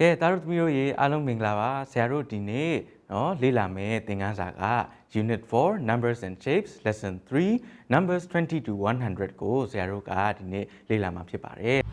ကဲသားတို့သမီးတို့ရေအားလုံးမင်္ဂလာပါဆရာတို့ဒီနေ့နော်လေ့လာမယ့်သင်ခန်းစာက Unit 4 Numbers and Shapes Lesson 3 Numbers 20 to 100ကိုဆရာတို့ကဒီနေ့လေ့လာမှာဖြစ်ပါတယ်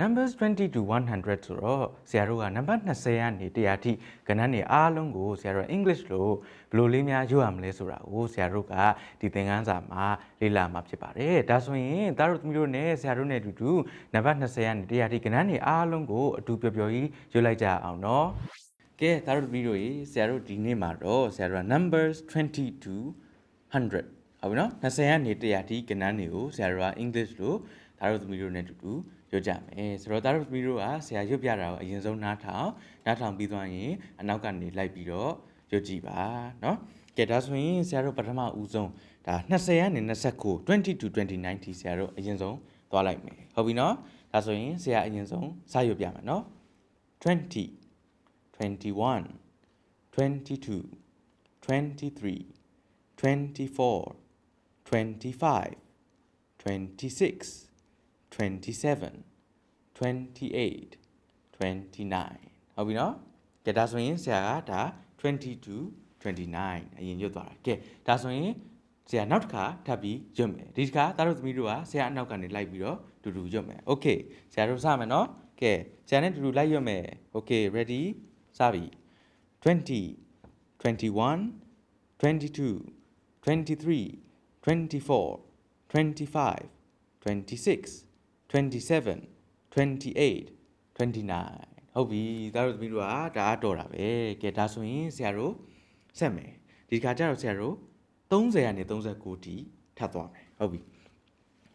numbers 20 to 100ဆိုတော့ဆရာတို့ကနံပါတ်20ကနေ100ထိကဏ္ဍနေအားလုံးကိုဆရာတို့ English လို့ဘယ်လိုလေးများရွတ်ရမလဲဆိုတာကိုဆရာတို့ကဒီသင်ခန်းစာမှာလေ့လာမှာဖြစ်ပါတယ်ဒါဆိုရင်သားတို့သမီးတို့နဲ့ဆရာတို့နဲ့အတူတူနံပါတ်20ကနေ100ထိကဏ္ဍနေအားလုံးကိုအတူပျော်ပျော်ကြီးရွတ်လိုက်ကြအောင်နော်ကဲသားတို့သမီးတို့ရေဆရာတို့ဒီနေ့မှာတော့ဆရာတို့က numbers 20 to 100ဟုတ်ပြီနော်20ကနေ100ထိကဏ္ဍနေကိုဆရာတို့က English လို့သားတို့သမီးတို့နဲ့အတူတူ ရွတ်ကြမယ်ဆိုတော့သားတို့သမီးတို့ကဆရာရွတ်ပြတာကိုအရင်ဆုံးနားထောင်နားထောင်ပြီးသွားရင်အနောက်ကနေလိုက်ပြီးတော့ရွတ်ကြည့်ပါเนาะကဲဒါဆိုရင်ဆရာတို့ပထမဦးဆုံးဒါ20ကနေ29 20 to 29ထိဆရာတို့အရင်ဆုံးသွားလိုက်မယ်ဟုတ်ပြီเนาะဒါဆိုရင်ဆရာအရင်ဆုံးစရွတ်ပြမယ်เนาะ20 21 22 23 24 25 26 27 28 29ဟုတ်ပြီနော်ကဲဒါဆိုရင်ဆရာကဒါ22 29အရင်ရွတ်သွားတာကဲဒါဆိုရင်ဆရာနောက်တစ်ခါထပ်ပြီးရွတ်မယ်ဒီတစ်ခါသားတို့သမီးတို့ကဆရာအနောက်ကနေလိုက်ပြီးတော့တူတူရွတ်မယ်โอเคဆရာတို့စမယ်နော်ကဲဆရာနဲ့တူတူလိုက်ရွတ်မယ်โอเค ready စပြီ20 21 22 23 24 25 26 27 28 29ဟုတ်ပြီဒါတို့သမီးတို့ကဒါအတော်တာပဲကဲဒါဆိုရင်ဆရာတို့ဆက်မယ်ဒီခါကျတော့ဆရာတို့30ကနေ39တီထပ်သွားမယ်ဟုတ်ပြီ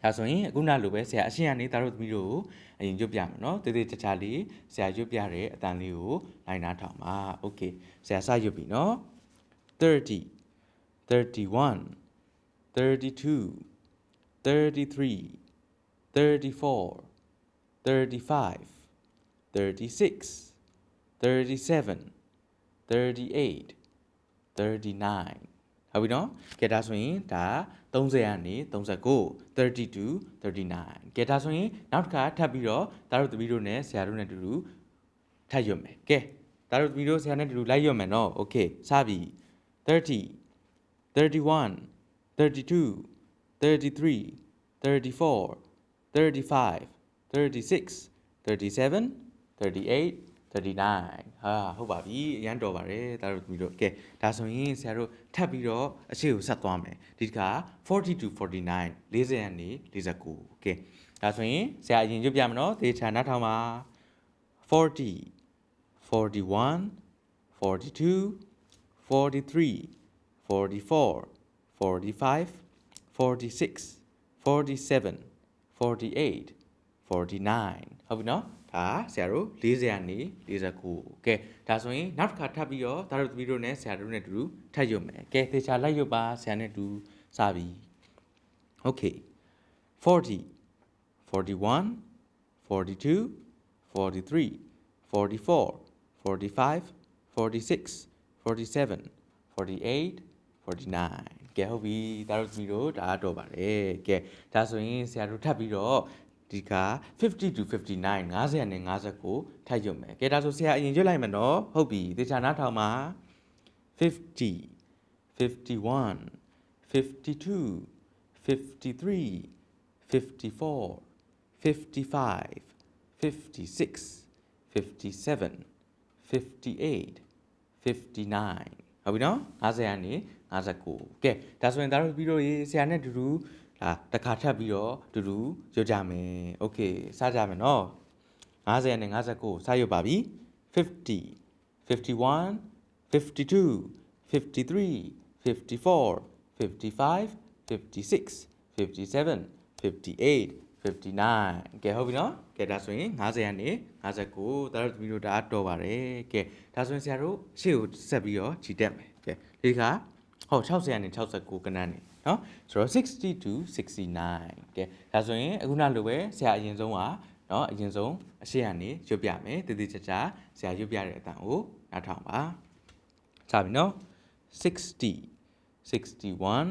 ဒါဆိုရင်အခုနလိုပဲဆရာအရှင်းကနေဒါတို့သမီးတို့ကိုအရင်ရွတ်ပြမယ်နော်တေးသေးချာချာလေးဆရာရွတ်ပြတဲ့အတန်လေးကိုလိုက်နာထောင်ပါโอเคဆရာစရွတ်ပြီနော်30 31 32 33 34 35 36 37 38 39ဟုတ်ပြီနော်ကဲဒါဆိုရင်ဒါ30ကနေ39 32 39ကဲဒါဆိုရင်နောက်တစ်ခါထပ်ပြီးတော့ဒါတို့တပီးတို့နဲ့ဆရာတို့နဲ့အတူတူထပ်ရွတ်မယ်ကဲဒါတို့တပီးတို့ဆရာနဲ့အတူတူလိုက်ရွတ်မယ်နော်โอเคစပြီ30 31 32 33 34 35 36 37 38 39ဟာဟုတ်ပါပြီအရန်တော်ပါတယ်ဒါတို့သမီးတို့ကဲဒါဆိုရင်ဆရာတို့ထပ်ပြီးတော့အရှိကိုဆက်သွားမယ်ဒီတစ်ခါ40 to 49 40ရနေ49ကဲဒါဆိုရင်ဆရာအရင်ရွတ်ပြမယ်နော်ဒေချာနားထောင်ပါ40 41 42 43 44 45 46 47 48 49ဟုတ်ပြီနော်ဒါဆရာတို့40ရာနေ49ကဲဒါဆိုရင်နောက်တစ်ခါထပ်ပြီးတော့ဒါတို့သမီးတို့နဲ့ဆရာတို့နဲ့အတူတူထပ်ရွတ်မယ်ကဲသေချာလိုက်ရွတ်ပါဆရာနဲ့အတူစပြီ Okay 40 41 42 43 44 45 46 47 48 49 ကဲဟုတ်ပြီဒါတို့သမီးတို့ဒါတော့ပါတယ်ကဲဒါဆိုရင်ဆရာတို့ထပ်ပြီးတော့ဒီက50 to 59 50နဲ့59ထိုက်ရွတ်မယ်ကဲဒါဆိုဆရာအရင်ရွတ်လိုက်မယ်နော်ဟုတ်ပြီသေချာနားထောင်ပါ50 51 52 53 54 55 56 57 58 59ဟုတ်ပြီနော်50ရာနေ 59ကဲဒါဆိုရင်ဒါတို့ပြီးတော့ရေဆရာနဲ့တူတူဒါတစ်ခါထပ်ပြီးတော့တူတူရွတ်ကြမယ်โอเคစကြမယ်နော်50ရာနေ59စရွတ်ပါပြီ50 51 52 53 54 55 56 57 58 59ကဲဟုတ်ပြီနော်ကဲဒါဆိုရင်50ကနေ59ဒါတို့သမီးတို့ဒါတော့ပါတယ်ကဲဒါဆိုရင်ဆရာတို့ရှေ့ကိုဆက်ပြီးတော့ခြိတက်မယ်ကဲဒီခါ ဟော60ကနေ69ကနန်းနေနော်ဆိုတော့60 to 69ကဲဒါဆိုရင်အခုနလိုပဲဆရာအရင်ဆုံးကနော်အရင်ဆုံးအရှေ့ကနေရွတ်ပြမယ်တည်တည်ချာချာဆရာရွတ်ပြတဲ့အတန်ကိုနားထောင်ပါစပြီနော်60 61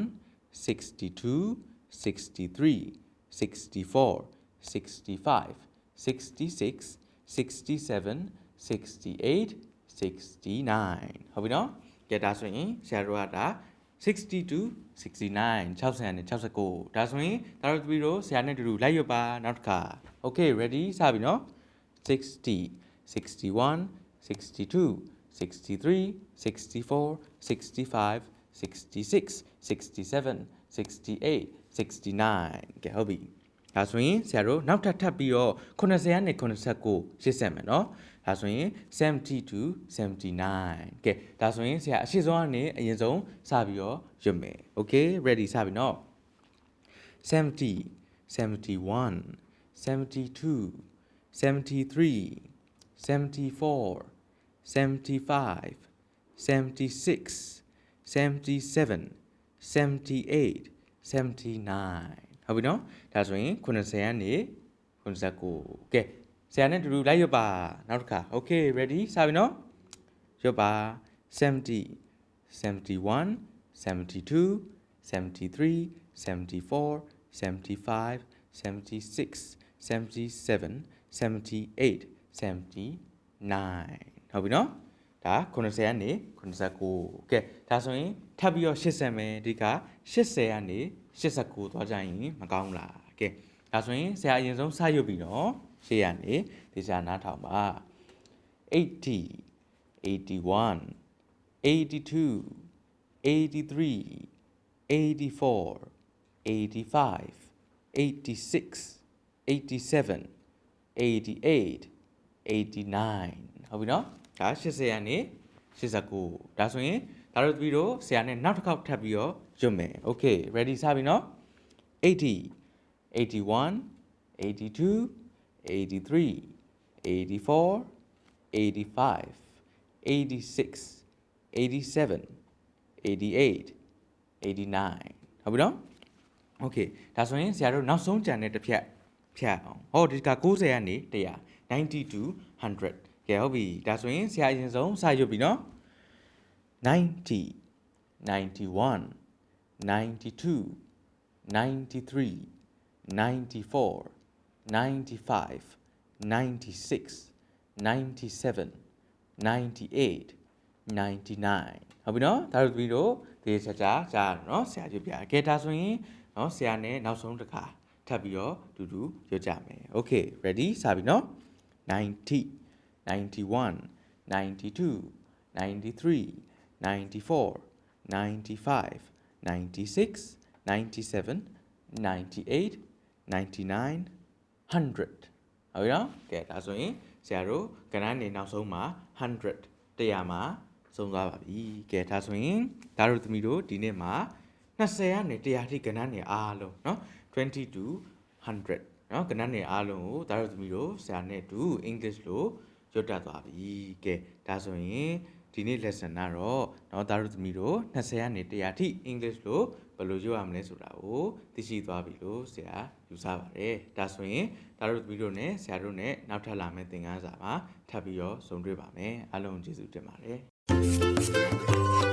62 63 64 65 66 67 68 69ဟုတ်ပြီနော် ကဲဒါဆိုရင်ဆရာတို့ကဒါ62 69 60နဲ့69ဒါဆိုရင်ဒါတို့ပြီးတော့ဆရာနဲ့တူတူလိုက်ရပါနောက်တစ်ခါ Okay ready စပြီနော်60 61 62 63 64 65 66 67 68 69ကဲဟုတ်ပြီ ဒါဆိုရင်ဆရာတို့နောက်ထပ်ထပ်ပြီးတော့80ကနေ89ရှင်းဆက်မယ်နော်ဒါဆိုရင်70 to 79ကဲဒါဆိုရင်ဆရာအရှိဆုံးကနေအရင်ဆုံးစပြီးတော့ရွတ်မယ် okay ready စပြီနော်70 71 72 73 74 75 76 77 78 79 ဟုတ်ပြီနော်ဒါဆိုရင်90ကနေ89ကဲဆရာနဲ့တူတူလိုက်ရွတ်ပါနောက်တစ်ခါ okay ready စပြီနော်ရွတ်ပါ70 71 72 73 74 75 76 77 78 79ဟုတ်ပြီနော်ဒါ90ကနေ89ကဲဒါဆိုရင်ထပ်ပြီးတော့80မယ်ဒီက80ကနေ 89သွားကြရင်မကောင်းဘူးလားကဲဒါဆိုရင်ဆရာအရင်ဆုံးစရွတ်ပြီးတော့ရှေ့ကနေဒီစာနားထောင်ပါ80 81 82 83 84 85 86 87 88 89ဟုတ်ပြီနော်ဒါ80ရနေ89ဒါဆိုရင်ဒါတို့ပြီးတော့ဆရာနဲ့နောက်တစ်ခေါက်ထပ်ပြီးတော့ ရွတ်မယ် okay ready စပြီနော်80 81 82 83 84 85 86 87 88 89ဟုတ်ပြီနော် Okay ဒါဆိုရင်ဆရာတို့နောက်ဆုံးကြံတဲ့တစ်ဖြတ်ဖြတ်အောင်ဟောဒီက90ကနေ100 90 to 100ကဲဟုတ်ပြီဒါဆိုရင်ဆရာအရင်ဆုံးစရွတ်ပြီနော်90 91 92 93 94 95 96 97 98 99 ဟုတ်ပြီနော်ဒါတို့ပြီးတော့ဒီချက်ချာကြားရနော်ဆရာရွတ်ပြကဲဒါဆိုရင်နော်ဆရာနဲ့နောက်ဆုံးတစ်ခါထပ်ပြီးတော့တူတူရွတ်ကြမယ် Okay ready စပြီနော်90 91 92 93 94 95 96 97 98 99 100ဟုတ်ပြီနော်ကဲဒါဆိုရင်ဆရာတို့ကဏ္ဍနေနောက်ဆုံးမှာ100တရားမှာဆုံးသွားပါပြီကဲဒါဆိုရင်ဒါတို့သမီးတို့ဒီနေ့မှာ20ကနေ100ထိကဏ္ဍနေအားလုံးเนาะ20 to 100เนาะကဏ္ဍနေအားလုံးကိုဒါတို့သမီးတို့ဆရာနဲ့တူ English လို့ရွတ်တတ်သွားပြီကဲဒါဆိုရင် ဒီနေ့ lesson ကတော့เนาะဒါတို့သမီးတို့20ကနေ100ထိ English လို့ဘယ်လိုရွတ်ရမလဲဆိုတာကိုသိရှိသွားပြီလို့ဆရာယူဆပါတယ်ဒါဆိုရင်ဒါတို့သမီးတို့နဲ့ဆရာတို့နဲ့နောက်ထပ်လာမယ့်သင်ခန်းစာမှာထပ်ပြီးတော့ဆုံတွေ့ပါမယ်အားလုံးကျေးဇူးတင်ပါတယ်